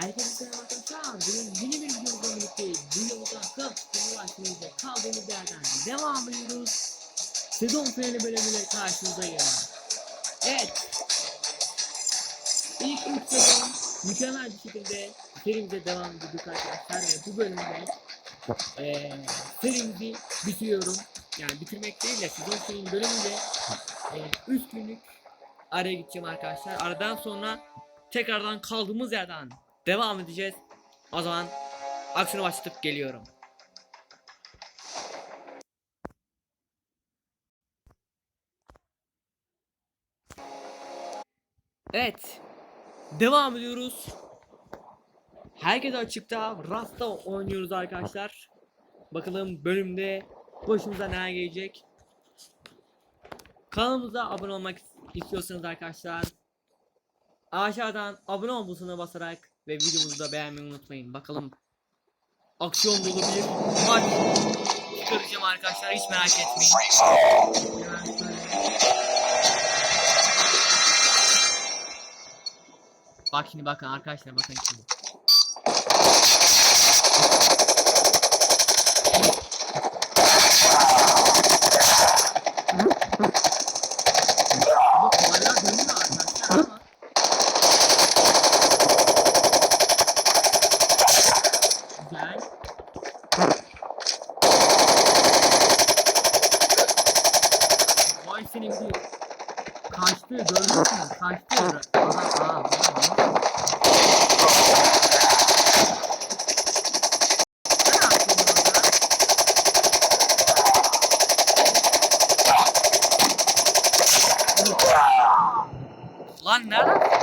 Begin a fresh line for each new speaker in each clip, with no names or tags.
Herkese selam arkadaşlar. Bugün yeni bir videomuzla birlikte videomuzda kapsülü başlığıyla kaldığımız yerden devam ediyoruz. Sezon finali bölümüyle karşınızdayım. Evet. İlk üç sezon mükemmel bir şekilde serimize devam ediyorduk arkadaşlar ve bu bölümde eee serimizi bitiriyorum. Yani bitirmek değil de sezon finali bölümünde 3 günlük araya gideceğim arkadaşlar. Aradan sonra tekrardan kaldığımız yerden devam edeceğiz. O zaman aksiyonu başlatıp geliyorum. Evet. Devam ediyoruz. Herkes açıkta. Rasta oynuyoruz arkadaşlar. Bakalım bölümde başımıza ne gelecek. Kanalımıza abone olmak istiyorsanız arkadaşlar aşağıdan abone ol butonuna basarak ve videomuzu da beğenmeyi unutmayın. Bakalım aksiyon dolu bir maç çıkaracağım arkadaşlar hiç merak etmeyin. Bak şimdi bakın arkadaşlar bakın şimdi. Bu olaylar dönüyor arkadaşlar ama Güzel. Vay senin bir kaçtı gördün mü? Kaçtı. Adam, aa, aa, aa. Ne yaptın orada? Lan nereden?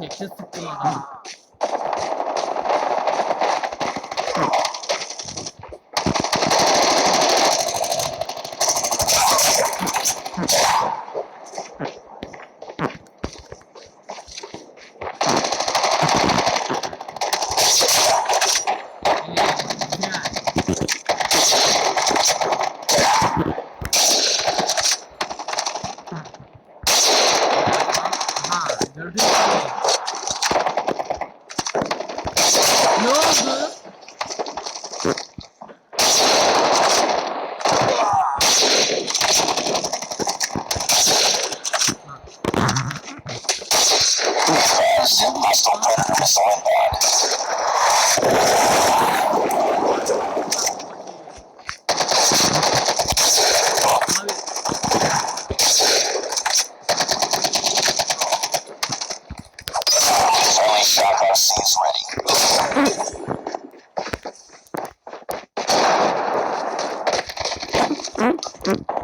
It's just Fans in National Predator missile
inbound. Shotgun seems ready.
Mm-hmm.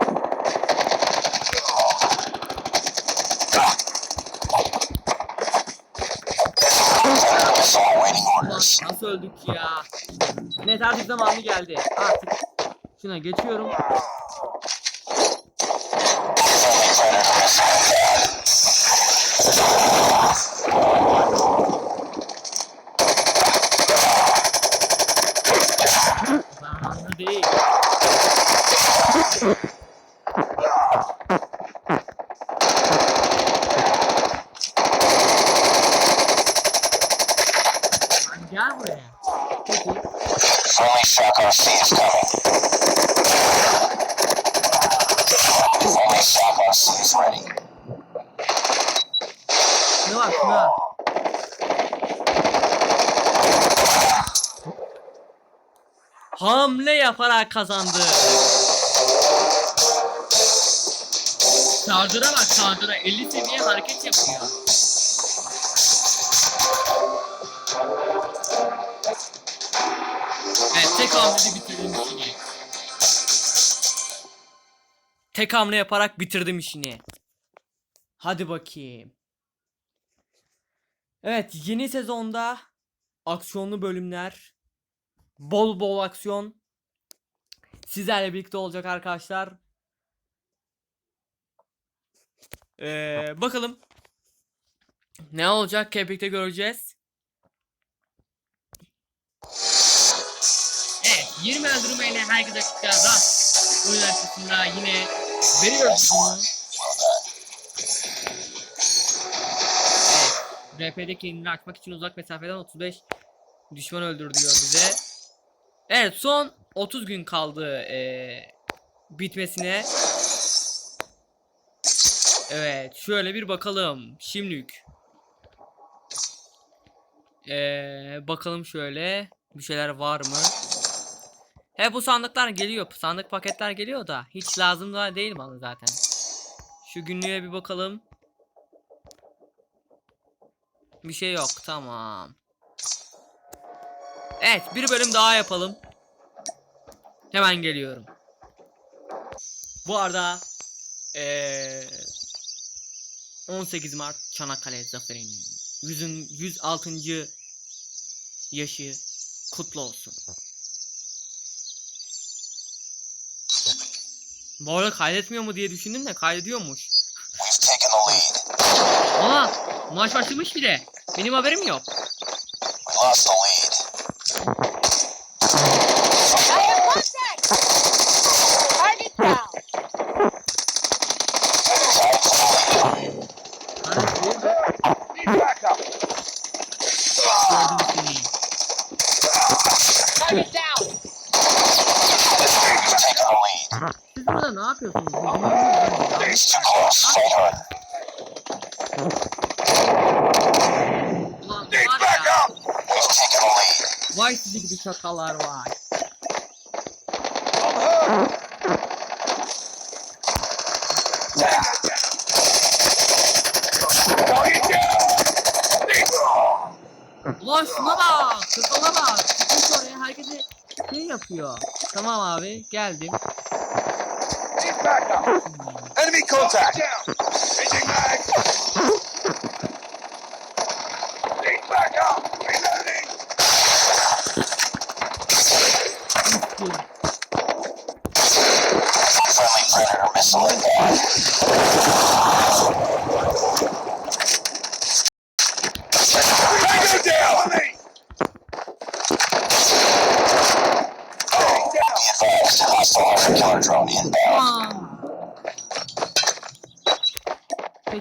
Öldük ya? Net artık zamanı geldi. Artık şuna geçiyorum. Hamle yaparak kazandı. Sardıra bak sardıra 50 seviye hareket yapıyor. Evet tek hamlede bitirdim işini. Tek hamle yaparak bitirdim işini. Hadi bakayım. Evet yeni sezonda aksiyonlu bölümler bol bol aksiyon sizlerle birlikte olacak arkadaşlar. Ee, bakalım ne olacak hep göreceğiz. Evet 20 öldürme ile açıkça rast oyun açısında yine veriyoruz bunu. Evet, RP'de kendini açmak için uzak mesafeden 35 düşman öldür diyor bize. Evet son 30 gün kaldı eee, bitmesine. Evet şöyle bir bakalım şimdilik. Eee, bakalım şöyle bir şeyler var mı? He bu sandıklar geliyor. Sandık paketler geliyor da hiç lazım da değil bana zaten. Şu günlüğe bir bakalım. Bir şey yok. Tamam. Evet, bir bölüm daha yapalım. Hemen geliyorum. Bu arada eee 18 Mart Çanakkale Zaferi'nin 100. 106. yaşı kutlu olsun. Bu arada kaydetmiyor mu diye düşündüm de kaydediyormuş. Aa maç başlamış bile. Benim haberim yok.
We lost the lead.
I have contact! Target down!
Tied to the lead.
Gördüm seni.
Target down!
We've taken the lead.
Siz burada ne yapıyorsunuz? Yüzünüzü
It's too close. Fight hard.
Ulan var ya.
We've taken the lead.
Vay sizi gibi şakalar vay. Ulan şuna bak. Şakala bak. Çıkmış oraya herkese şey yapıyor. Tamam abi geldim.
Enemy contact.
Üstü.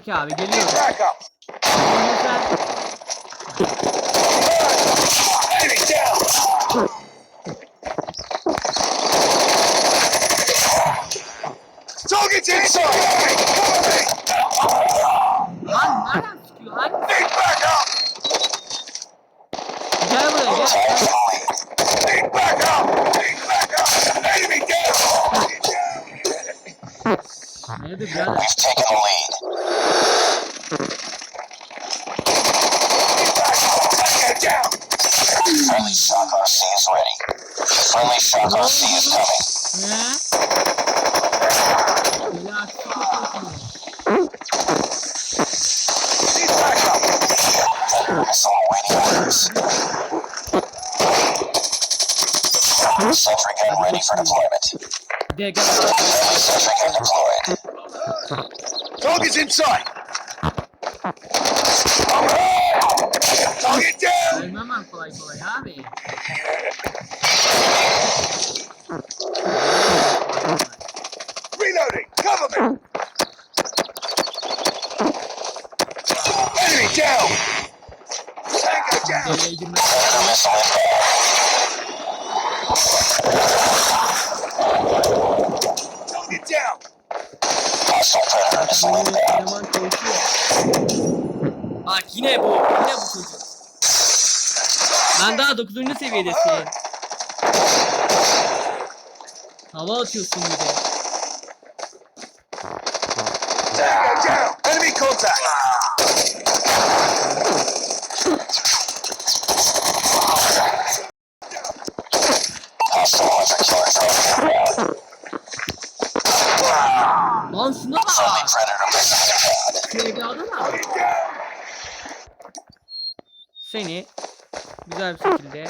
Peki abi geliyorum. Lütfen.
Enemy down! Target's inside!
Lan nereden
Friendly shots. I see is coming. Sentry gun ready for deployment. Sentry gun deployed. Inside! Gittim.
Ölmem.
Reloading. Cover me. Enemy down. Tango down. Target down. Hostile
Bak yine bu. Yine bu çocuk. Ben daha 9. seviyedesin. Hava atıyorsun bir de.
Enemy contact! hunter killer trophy inbound.
Lan şuna bak.
Friendly predator mission
Şu evladı var. Seni güzel bir şekilde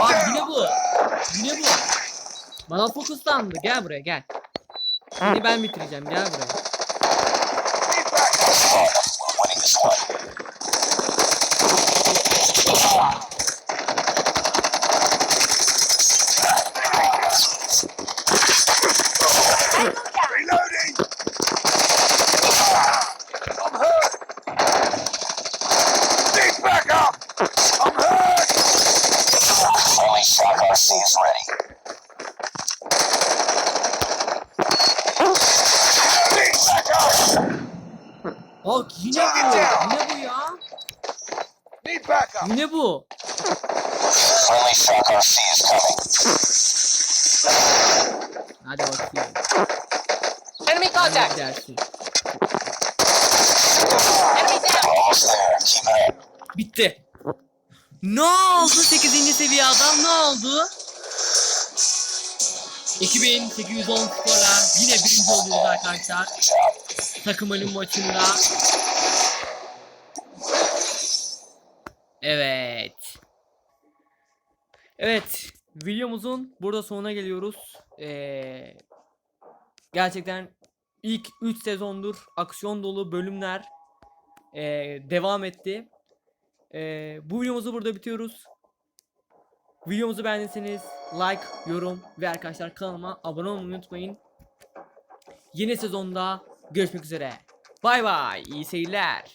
Bak yine bu. Yine bu. Bana fokuslandı. Gel buraya gel. Seni ben bitireceğim. Gel buraya. Bak yine bu. Yine bu ya.
Need backup!
Yine bu.
Friendly shock RC is coming.
Hadi bakayım.
Enemy contact. Enemy down.
Up.
Bitti. Ne oldu 8. seviye adam ne oldu? 2810 skora yine birinci oluyoruz arkadaşlar.
Good job.
Takım maçında. Evet. Evet. Videomuzun burada sonuna geliyoruz. Ee, gerçekten ilk 3 sezondur aksiyon dolu bölümler ee, devam etti. Ee, bu videomuzu burada bitiyoruz. Videomuzu beğendiyseniz like, yorum ve arkadaşlar kanalıma abone olmayı unutmayın. Yeni sezonda görüşmek üzere. Bay bay. İyi seyirler.